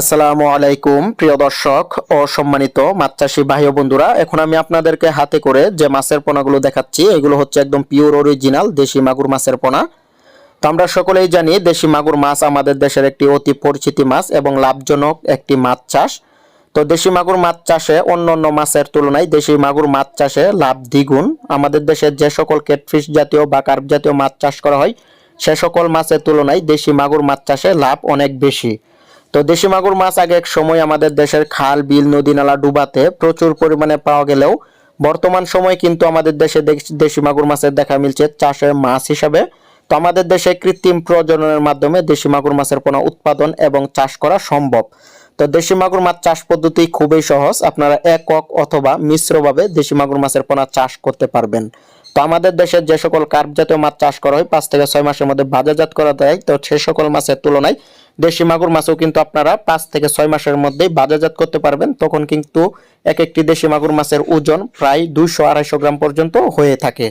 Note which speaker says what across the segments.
Speaker 1: আসসালামু আলাইকুম, প্রিয় দর্শক ও সম্মানিত মাছ চাষি ভাই বন্ধুরা। এখন আমি আপনাদেরকে হাতে করে যে মাছের পোনাগুলো দেখাচ্ছি, এগুলো হচ্ছে একদম পিওর অরিজিনাল দেশি মাগুর মাছের পোনা। তো আমরা সকলেই জানি দেশি মাগুর মাছ আমাদের দেশের একটি অতি পরিচিতি মাছ এবং লাভজনক একটি মাছ চাষ। তো দেশি মাগুর মাছ চাষে অন্য অন্য মাছের তুলনায় দেশি মাগুর মাছ চাষে লাভ দ্বিগুণ। আমাদের দেশে যে সকল কেটফিশ জাতীয় বা কার্প জাতীয় মাছ চাষ করা হয়, সে সকল মাছের তুলনায় দেশি মাগুর মাছ চাষে লাভ অনেক বেশি। তো দেশি মাগুর মাছ আগে এক সময় আমাদের দেশের খাল, বিল, নদী, নালা ডুবাতে প্রচুর পরিমাণে পাওয়া গেলেও বর্তমান সময় কিন্তু আমাদের দেশে দেশি মাগুর মাছের দেখা মিলছে চাষের মাছ হিসাবে। তো আমাদের দেশে কৃত্রিম প্রজননের মাধ্যমে দেশি মাগুর মাছের পোনা উৎপাদন এবং চাষ করা সম্ভব। তো দেশি মাগুর মাছ চাষ পদ্ধতি খুবই সহজ, আপনারা একক অথবা মিশ্রভাবে দেশি মাগুর মাছের পোনা চাষ করতে পারবেন। তো আমাদের দেশে যে সকল কার্প জাতীয় মাছ চাষ করা হয়, পাঁচ থেকে ছয় মাসের মধ্যে বাজারজাত করা যায়, তো সে সকল মাছের তুলনায় দেশি মাগুর মাছও কিন্তু আপনারা পাঁচ থেকে ছয় মাসের মধ্যেই বাজারজাত করতে পারবেন। তখন কিন্তু এক একটি দেশি মাগুর মাছের ওজন প্রায় দুইশো আড়াইশো গ্রাম পর্যন্ত হয়ে থাকে।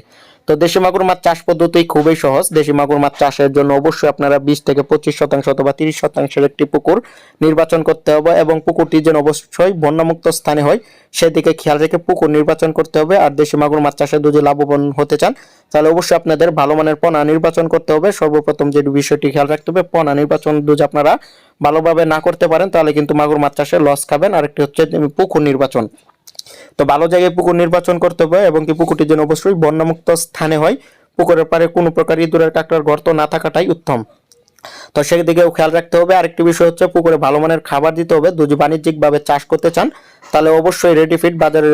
Speaker 1: তো দেশি মাগুর মাছ চাষ পদ্ধতি খুবই সহজ। দেশি মাগুর মাছ চাষের জন্য অবশ্যই আপনারা বিশ থেকে পঁচিশ শতাংশ অথবা তিরিশ শতাংশের একটি পুকুর নির্বাচন করতে হবে এবং পুকুরটি যেন অবশ্যই বন্যামুক্ত স্থানে হয়, সেদিকে খেয়াল রেখে পুকুর নির্বাচন করতে হবে। আর দেশি মাগুর মাছ চাষে যদি লাভবান হতে চান, তাহলে অবশ্যই আপনাদের ভালো মানের পোনা নির্বাচন করতে হবে। সর্বপ্রথম যে বিষয়টি খেয়াল রাখতে হবে, পোনা নির্বাচন যদি আপনারা ভালোভাবে না করতে পারেন, তাহলে কিন্তু মাগুর মাছ চাষে লস খাবেন। আরেকটি হচ্ছে পুকুর নির্বাচন। তো ভালো জায়গায় পুকুর নির্বাচন করতে হবে এবং কি পুকুরটি যেন অবশ্যই বন্যামুক্ত স্থানে হয়, পুকুরের পারে কোনো প্রকার ইঁদুরের কাঁকড়ার গর্ত না থাকাটাই উত্তম। তো সেদিকেও খেয়াল রাখতে হবে। আরেকটি বিষয় হচ্ছে পুকুরে ভালো মানের খাবার দিতে হবে। যদি বাণিজ্যিকভাবে চাষ করতে চান, তাহলে অবশ্যই রেডি ফিট বাজারে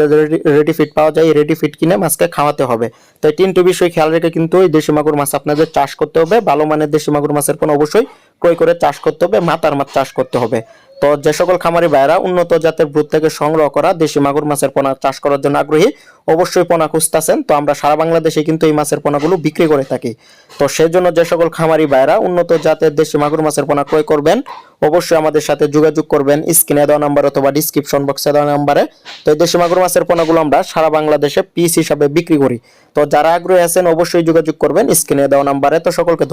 Speaker 1: রেডি ফিট পাওয়া যায়। রেডি ফিট কিনে মাছকে খাওয়াতে হবে। তো এই তিনটি বিষয় খেয়াল রেখে কিন্তু এই দেশি মাগুর মাছ আপনাদের চাষ করতে হবে। ভালো মানের দেশি মাগুর মাছের কোনো অবশ্যই ক্রয় করে চাষ করতে হবে, মাতার মাছ চাষ করতে হবে। তো যে সকল খামারি ভাইরা উন্নত জাতের ভূত থেকে সংগ্রহ করা দেশি মাগুর মাছের পোনা চাষ করার জন্য আগ্রহী, অবশ্যই পোনা খুঁজতেছেন। তো আমরা সারা বাংলাদেশে কিন্তু এই মাছের পোনাগুলো বিক্রি করে থাকি। তো সেই জন্য যে সকল খামারি ভাইরা উন্নত জাতের দেশি মাগুর মাছের পোনা ক্রয় করবেন, অবশ্যই আমাদের সাথে যোগাযোগ করবেন। স্ক্রিনে দেওয়া নাম্বার অথবা ডিসক্রিপশন বক্সে দেওয়া নাম্বারে। তো এই দেশি মাগুর মাছের পোনাগুলো আমরা সারা বাংলাদেশে পিস হিসাবে বিক্রি করি। তো যারা আগ্রহী আছেন, অবশ্যই যোগাযোগ করবেন। স্ক্রিনে দেওয়া নাম্বারে তো সকলকে।